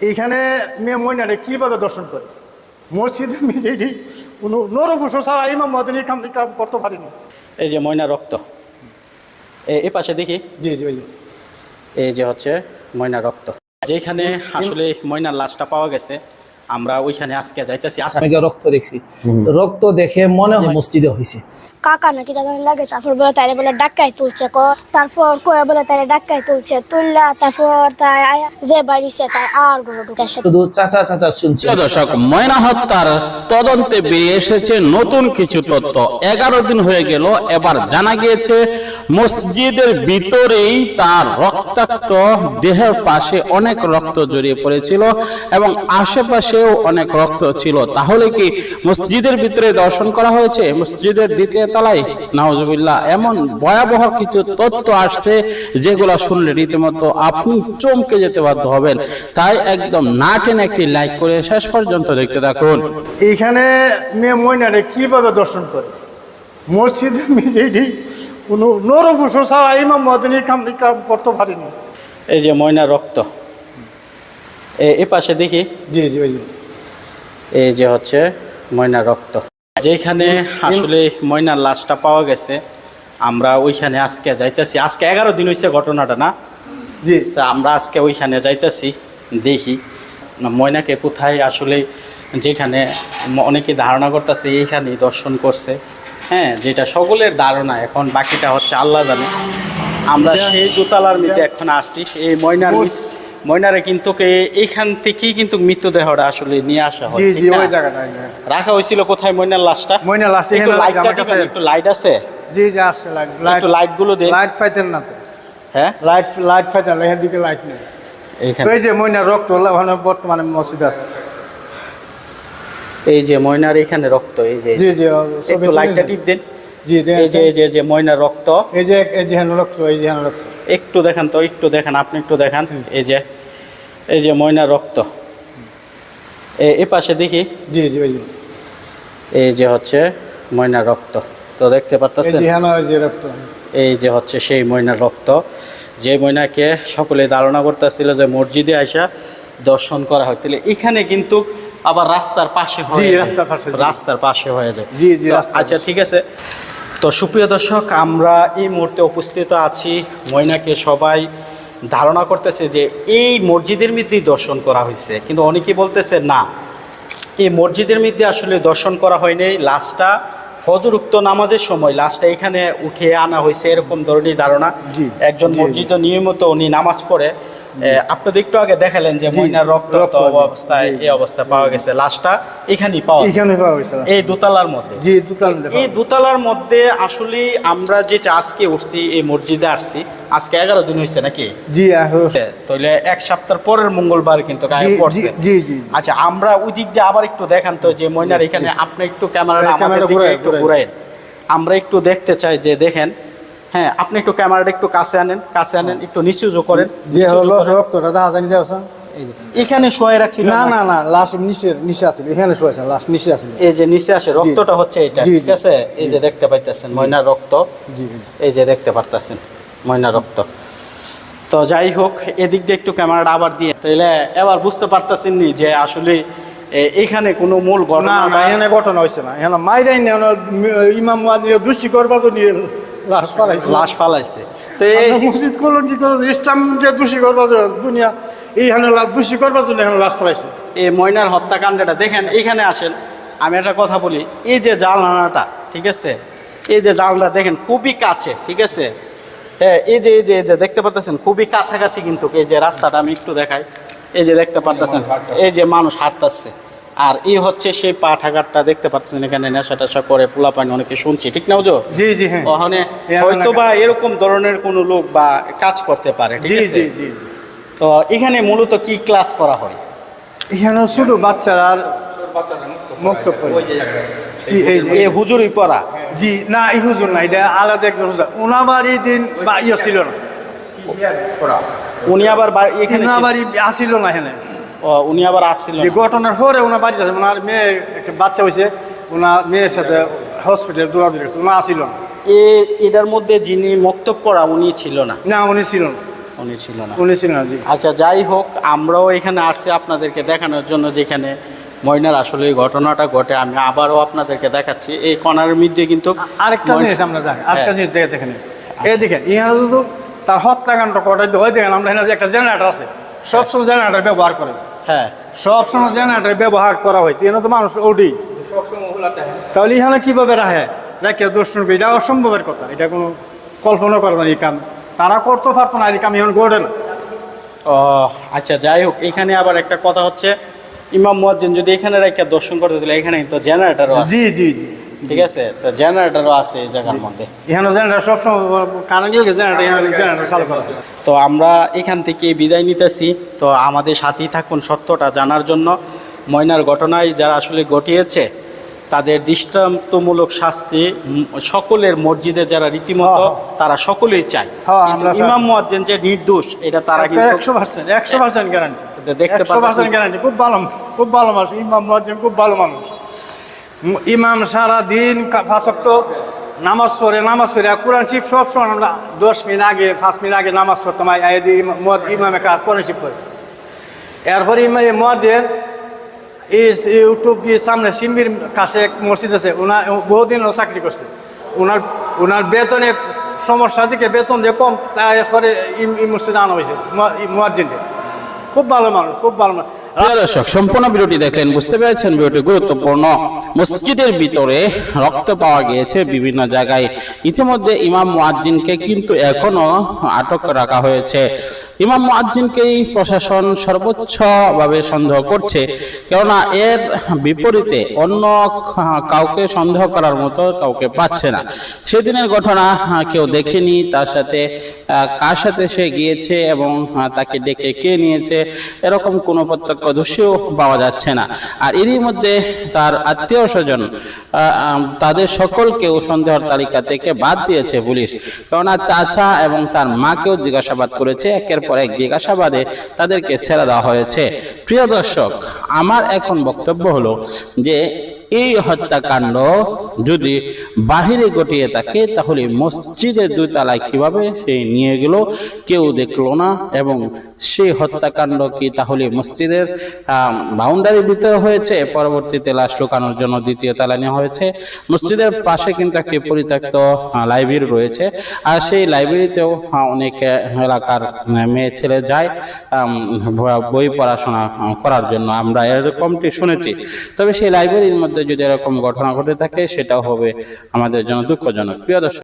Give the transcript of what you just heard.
এইখানে মেয়ে ময়নারে কীভাবে দর্শন করে? মসজিদে মেয়েটি কোনো নরভূষ ছাড়া ইমাম মদিনী কাম কাম করতে পারিনি। এই যে ময়না রক্ত। এ- এ পাশে দেখি? জি জি ওই এই যে হচ্ছে ময়না রক্ত। যেখানে আসলে ময়নার লাশটা পাওয়া গেছে আমরা ওইখানে আজকে যাইতেছি। আজকে রক্ত দেখছি। রক্ত দেখে মনে হয় মসজিদে হয়েছে কাকা নাকি দাদা লাগে তারপর বলে তাই বলে ডাক্কাই তুলছে ক তারপর কয়ে বলে তাই ডাক্কাই তুলছে তুললা তারপর তাই আয়া যে বাড়িছে তাই আর গরু ঢুকে শুধু চাচা চাচা শুনছি। দর্শক ময়না হত্যার তদন্তে বেরিয়ে এসেছে নতুন কিছু তথ্য। এগারো দিন হয়ে গেল এবার জানা গিয়েছে মসজিদের ভিতরেই তার রক্তাক্ত দেহের পাশে অনেক রক্ত জড়িয়ে পড়েছিল এবং আশেপাশেও অনেক রক্ত ছিল। তাহলে কি মসজিদের ভিতরে দর্শন করা হয়েছে? মসজিদের দ্বিতীয় তলায় নাওজবিল্লাহ এমন ভয়াবহ কিছু তথ্য আসছে যেগুলো শুনলে রীতিমতো আপনি চমকে যেতে বাধ্য হবেন। তাই একদম না টেনে একটি লাইক করে শেষ পর্যন্ত দেখতে থাকুন। এইখানে মেয়ে ময়নারে কীভাবে দর্শন করে? মসজিদে মেয়েটি কোনো নরভূষ ছাড়া ইমাম মদিনী কাম কাম করতে পারিনি। এই যে ময়না রক্ত। এ- পাশে দেখি? জি জি ওই এই যে হচ্ছে ময়নার রক্ত। যেখানে আসলে ময়নার লাশটা পাওয়া গেছে আমরা ওইখানে আজকে যাইতেছি। আজকে এগারো দিন হয়েছে ঘটনাটা না? জি। তা আমরা আজকে ওইখানে যাইতেছি দেখি। ময়নাকে কোথায় আসলে যেখানে অনেকে ধারণা করতেছে এইখানেই দর্শন করছে। হ্যাঁ যেটা সকলের ধারণা এখন বাকিটা হচ্ছে আল্লাহ জানে আমরা সেই দোতলার মধ্যে এখন আসছি এই ময়নার ময়নারে কিন্তু এইখান থেকেই কিন্তু মৃতদেহটা আসলে নিয়ে আসা হয় রাখা হয়েছিল কোথায় ময়নার লাশটা? ময়না লাস্ট একটু লাইটটা কাছে একটু লাইট আছে? জি জি আসছে লাইট লাইট একটু লাইটগুলো লাইট পাইতেন না তো। হ্যাঁ? লাইট লাইট পাইতেন এখান দিকে লাইট নেই। এইখানে। ওই যে ময়নার রক্ত বর্তমানে মসজিদ আছে। এই যে ময়নার এখানে রক্ত এই যে জি জি একটু লাইটটা টিপ দেন। জি এই যে এই যে যে ময়নার রক্ত। এই যে এই যে রক্ত এই যে রক্ত। একটু দেখান তো একটু দেখান আপনি একটু দেখান। এই যে এই যে ময়নার রক্ত। এ- এ পাশে দেখি। জি জি এই যে হচ্ছে ময়নার রক্ত। তো দেখতে এই পারতেছেন ওই যে রক্ত। এই যে হচ্ছে সেই ময়নার রক্ত। যে ময়নাকে সকলে ধারণা করতেছিল যে মসজিদে আইসা দর্শন করা হয়। তাহলে এখানে কিন্তু আবার রাস্তার পাশে হয়ে রাস্তার পাশে, রাস্তার পাশে হয়ে যায়। জি, জি, আচ্ছা ঠিক আছে। তো সুপ্রিয় দর্শক আমরা এই মুহূর্তে উপস্থিত আছি ময়নাকে সবাই ধারণা করতেছে যে এই মসজিদের মধ্যেই দর্শন করা হয়েছে। কিন্তু অনেকে বলতেছে না। এই মসজিদের মধ্যে আসলে দর্শন করা হয়নি লাশটা ফজর উক্ত নামাজের সময় লাশটা এখানে উঠে আনা হয়েছে এরকম ধরনের ধারণা। একজন। মসজিদ নিয়মিত উনি নামাজ পড়ে। এ, আপনাদের একটু আগে দেখালেন যে ময়নার রক্ত অবস্থায়। এই অবস্থায় পাওয়া গেছে। লাশটা এখানেই পাওয়া এখানে পাওয়া গেছে। এই দোতলার মধ্যে। জি দুতাল দেখো এই দোতলার মধ্যে আসলে আমরা যেটা আজকে উঠছি এই মসজিদে আসছি আজকে এগারো দিন হয়েছে নাকি? জি তাহলে এক সপ্তাহ পরের মঙ্গলবার কিন্তু জি, জি। আচ্ছা আমরা ওই দিক দিয়ে আবার একটু দেখান তো যে ময়নার এখানে আপনি একটু ক্যামেরাটা হ্যাঁ, আমাদের ক্যামেরা দিকে একটু ঘুরাই। আমরা একটু দেখতে চাই যে দেখেন হ্যাঁ আপনি একটু ক্যামেরাটা একটু কাছে আনেন কাছে আনেন একটু নিচুজো করেন। করেন। রক্তটা দেখা জানি দেওয়া এই যে, এখানে শোয়ে রাখছিল না না না লাস্ট নিচে নিচে আছে এখানে শোয়েছে লাস্ট নিচে আছে। এই যে নিচে আসে রক্তটা হচ্ছে এটা ঠিক আছে? এই যে দেখতে পাইতেছেন ময়নার রক্ত। জি এই যে দেখতে পারতেছেন ময়না রক্ত। তো যাই হোক এদিক দিয়ে একটু ক্যামেরাটা আবার দিয়ে তাহলে এবার বুঝতে পারতেছেন নি যে আসলে এখানে কোনো মূল ঘটনা না এখানে ঘটনা হয়েছে না। এখানে মাইরাই ইমাম দুষ্টি করবার তো নিয়ে লাশ ফালাইছে। তো এই মসজিদ করলেন কি করে ইসলাম যে দোষী করবার দুনিয়া এইখানে লাশ দোষী করবার জন্য এখানে লাশ পালাইছে এই ময়নার হত্যাকাণ্ডটা দেখেন এখানে আসেন। আমি একটা কথা বলি এই যে জানলাটা ঠিক আছে? এই যে জানলা দেখেন খুবই কাছে ঠিক আছে? হ্যাঁ এই যে এই যে এই যে দেখতে পারতেছেন? খুবই কাছাকাছি কিন্তু এই যে রাস্তাটা আমি একটু দেখাই। এই যে দেখতে পারতেছেন এই যে মানুষ হাঁটতেছে। আর এই হচ্ছে সেই পাঠাঘাটটা দেখতে পাচ্ছেন এখানে নেশা টেশা করে পোলা পানি অনেকে শুনছি ঠিক না ওজো? জি জি হ্যাঁ। ওখানে হয়তো বা এরকম ধরনের কোনো লোক বা কাজ করতে পারে ঠিক জি আছে? জি জি। তো এখানে মূলত কি ক্লাস করা হয়? এখানে শুধু বাচ্চারা আর মুক্ত এ হুজুরি পড়া? জি না এই হুজুর না এটা আলাদা একজন হুজুর। ওনাবার এই দিন বা ইয়ে ছিল না। উনি আবার এখানে। ওনাবার আসিল না এখানে। উনি আবার আসছিল ঘটনার পরে ওনার বাড়ি আছে ওনার মেয়ে একটা বাচ্চা হয়েছে ওনার মেয়ের সাথে হসপিটাল দৌড়াদৌড়ি করছে ওনা আসিল না। এ এটার মধ্যে যিনি মক্তব পড়া উনি ছিল না? না উনি ছিল না। উনি ছিল না। উনি ছিল না জি। আচ্ছা যাই হোক আমরাও এখানে আসছি আপনাদেরকে দেখানোর জন্য যেখানে ময়নার আসলে এই ঘটনাটা ঘটে আমি আবারও আপনাদেরকে দেখাচ্ছি। এই কণার মধ্যে কিন্তু আরেকটা জিনিস আমরা দেখ আরেকটা হ্যাঁ। জিনিস দেখে দেখেন এই দেখেন ইহারা শুধু তার হত্যাকাণ্ড কটাই ওই দেখেন আমরা এখানে একটা জেনারেটর আছে সবসময় জেনারেটর ব্যবহার করে। হ্যাঁ। সবসময় জেনারেটর ব্যবহার করা হয় তিন তো মানুষ ওডি তাহলে ইহানে কীভাবে রাখে? রেখে দর্শন এটা অসম্ভবের কথা এটা কোনো কল্পনা করে না এই কাম। তারা করতে পারতো না এই কাম এখন গড়ে না। ও আচ্ছা যাই হোক এখানে আবার একটা কথা হচ্ছে ইমাম মুয়াজ্জিন যদি এখানে রেখে দর্শন করতে দিলে এখানে তো জেনারেটরও জি জি জি। ঠিক আছে? তো জেনারেটরও আছে এই জায়গার মধ্যে। এখানে জেনারেটর সবসময় কারেন্ট গেলে জেনারেটর এখানে জেনারেটর চালু করা তো আমরা এখান থেকে বিদায় নিতেছি। তো আমাদের সাথেই থাকুন সত্যটা জানার জন্য। ময়নার ঘটনায় যারা আসলে ঘটিয়েছে তাদের দৃষ্টান্তমূলক শাস্তি সকলের মসজিদে যারা রীতিমতো তারা সকলেই চায়। হ্যাঁ, ইমাম মুয়াজ্জিন যে নির্দোষ এটা তারা কিন্তু একশো পার্সেন্ট একশো পার্সেন্ট গ্যারান্টি দেখতে একশো পাচ্ছি। পার্সেন্ট গ্যারান্টি খুব ভালো খুব ভালো মানুষ ইমাম মহাজন খুব ভালো মানুষ। ইমাম সারা দিন ফাঁসক্ত নামাজ পড়ে নামাজ পড়ে কোরআন শিব সব সময় আমরা দশ মিনিট আগে, পাঁচ মিনিট আগে নামাজ পড়তাম ইমামে কোরআন শিব পড়ে। এরপরে এই ইউটিউব দিয়ে সামনে সিম্বির কাছে এক মসজিদ আছে ওনার বহুদিন চাকরি করছে। ওনার ওনার বেতনে সমস্যা দিকে বেতন দিয়ে কম তারপরে এই মসজিদে আনা হয়েছে মহাজিনকে খুব ভালো মানুষ, খুব ভালো মানুষ দর্শক, সম্পূর্ণ ভিডিওটি দেখলেন বুঝতে পেরেছেন ভিডিওটি গুরুত্বপূর্ণ। মসজিদের ভিতরে রক্ত পাওয়া গিয়েছে বিভিন্ন জায়গায়। ইতিমধ্যে ইমাম মুয়াজ্জিনকে কিন্তু এখনও আটক রাখা হয়েছে। ইমাম মুয়াজ্জিনকেই প্রশাসন সর্বোচ্চভাবে সন্দেহ করছে। কেননা এর বিপরীতে অন্য কাউকে সন্দেহ করার মতো কাউকে পাচ্ছে না। সেদিনের ঘটনা কেউ দেখেনি, তার সাথে কার সাথে সে গিয়েছে এবং তাকে ডেকে কে নিয়েছে, এরকম কোনো প্রত্যক্ষদর্শীও পাওয়া যাচ্ছে না। আর এরই মধ্যে তার আত্মীয় স্বজন তাদের সকলকেও সন্দেহের তালিকা থেকে বাদ দিয়েছে পুলিশ। কেননা চাচা এবং তার মাকেও জিজ্ঞাসাবাদ করেছে, একের পর এক জিজ্ঞাসাবাদে তাদেরকে ছেড়ে দেওয়া হয়েছে। প্রিয় দর্শক আমার এখন বক্তব্য হলো যে এই হত্যাকাণ্ড যদি বাহিরে ঘটিয়ে থাকে, তাহলে মসজিদের দুই তালায় কীভাবে সে নিয়ে গেল, কেউ দেখল না, এবং সেই হত্যাকাণ্ড কি তাহলে মসজিদের বাউন্ডারির ভিতরে হয়েছে? পরবর্তীতে লাশ লুকানোর জন্য দ্বিতীয় তালা নেওয়া হয়েছে। মসজিদের পাশে কিন্তু একটি পরিত্যক্ত লাইব্রেরি রয়েছে। আর সেই লাইব্রেরিতেও অনেক এলাকার মেয়ে ছেলে যায় বই পড়াশোনা করার জন্য। আমরা এরকমটি শুনেছি। তবে সেই লাইব্রেরির মধ্যে যদি এরকম ঘটনা ঘটে থাকে সেটাও হবে আমাদের জন্য দুঃখজনক। প্রিয় দর্শক